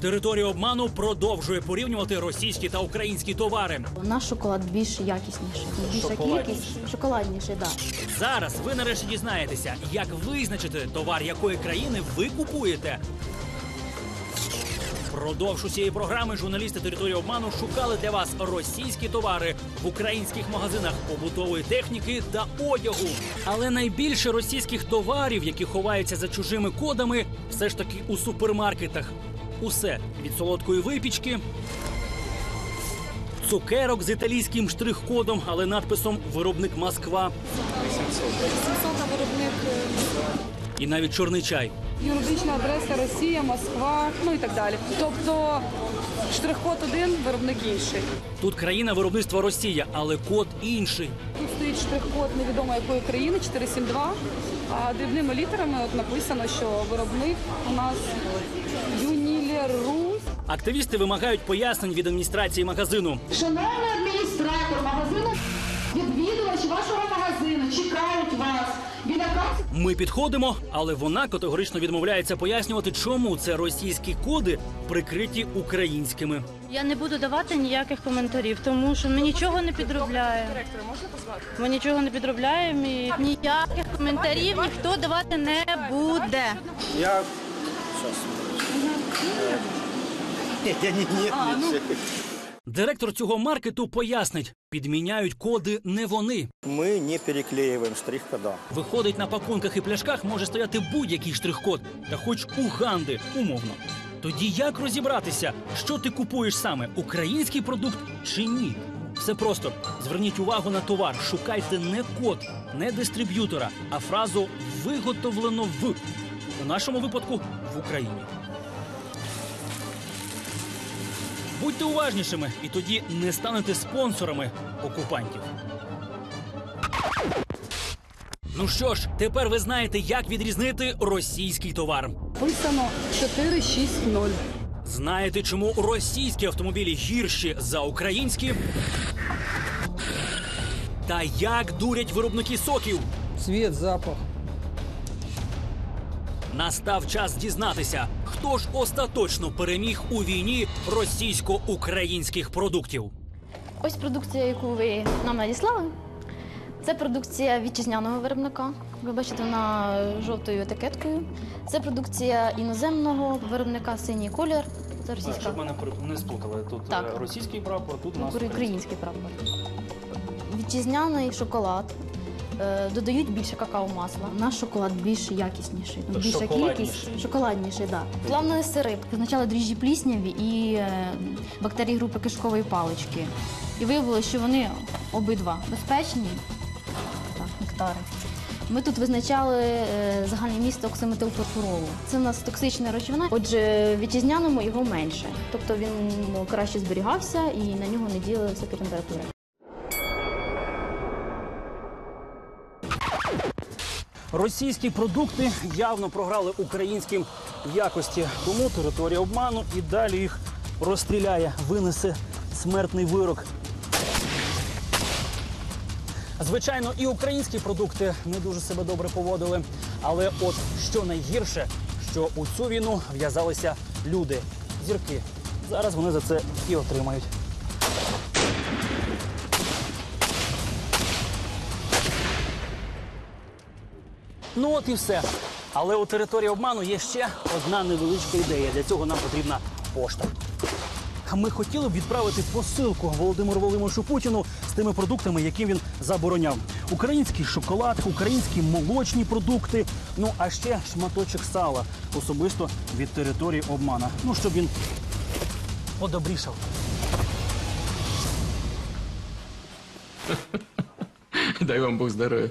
Територія обману продовжує порівнювати російські та українські товари. Наш шоколад більш якісніший, більша кількість шоколадніший, да. Зараз ви нарешті дізнаєтеся, як визначити товар якої країни ви купуєте. Продовж усієї програми журналісти території обману шукали для вас російські товари в українських магазинах побутової техніки та одягу. Але найбільше російських товарів, які ховаються за чужими кодами, все ж таки у супермаркетах. Усе від солодкої випічки, цукерок з італійським штрих-кодом, але надписом Виробник Москва. 700 виробник, І навіть чорний чай. юридична адреса Росія, Москва, ну і так далі. Тобто штрих-код один, виробник інший. Тут країна виробництва Росія, але код інший. Тут стоїть штрих-код невідомо якої країни 472, а дрібними літерами от написано, що виробник у нас Юнілер Русь. Активісти вимагають пояснень від адміністрації магазину. Шановний адміністратор магазину, Ми підходимо, але вона категорично відмовляється пояснювати, чому це російські коди прикриті українськими. Я не буду давати ніяких коментарів, тому що ми нічого не підробляємо. Ми нічого не підробляємо і ніяких коментарів ніхто давати не буде. Я... Сейчас. Нет, я не, нет, нет. Директор цього маркету пояснить, підміняють коди не вони. Мы не переклеиваем штрих-кода. Виходить, на пакунках і пляшках може стояти будь-який штрих-код, та хоч у Ганди, умовно. Тоді як розібратися, що ти купуєш саме український продукт чи ні? Все просто зверніть увагу на товар, шукайте не код, не дистриб'ютора, а фразу виготовлено в у нашому випадку в Україні. Будьте уважнішими, і тоді не станете спонсорами окупантів. Ну що ж, тепер ви знаєте, як відрізнити російський товар. Писано 460. Знаєте, чому російські автомобілі гірші за українські? Та як дурять виробники соків? Цвет, запах. Настав час дізнатися, хто ж остаточно переміг у війні російсько-українських продуктів. Ось продукція, яку ви нам надіслали. Це продукція вітчизняного виробника. Ви бачите, вона жовтою етикеткою. Це продукція іноземного виробника синій колір. Це російська Щоб мене не сплутали. Тут Так. російський прапор, тут український прапор. Вітчизняний шоколад. Е, Додають більше какао-масла. Наш шоколад більш якісніший. Більша Шоколадніший. кількість шоколадніший, да. Плавлений сироп. Спочатку дріжджі плісняві і е, бактерії групи кишкової палички. І виявилося, що вони обидва безпечні. Так, нектари. Ми тут визначали е, загальне місто оксиметилфурфуролу. Це у нас токсична речовина. Отже, в вітчизняному його менше. Тобто він ну, краще зберігався і на нього не діяли високі температури. Російські продукти явно програли українським в якості, тому територія обману і далі їх розстріляє, винесе смертний вирок. Звичайно, і українські продукти не дуже себе добре поводили. Але от що найгірше, що у цю війну в'язалися люди, зірки. Зараз вони за це і отримають. Ну от і все. Але у території обману є ще одна невеличка ідея. Для цього нам потрібна пошта. Ми хотіли б відправити посилку Володимиру Володимировичу Путіну з тими продуктами, які він забороняв. Український шоколад, українські молочні продукти, ну а ще шматочок сала, особисто від території обмана. Ну, щоб він подобрішав. Дай вам Бог здоров'я.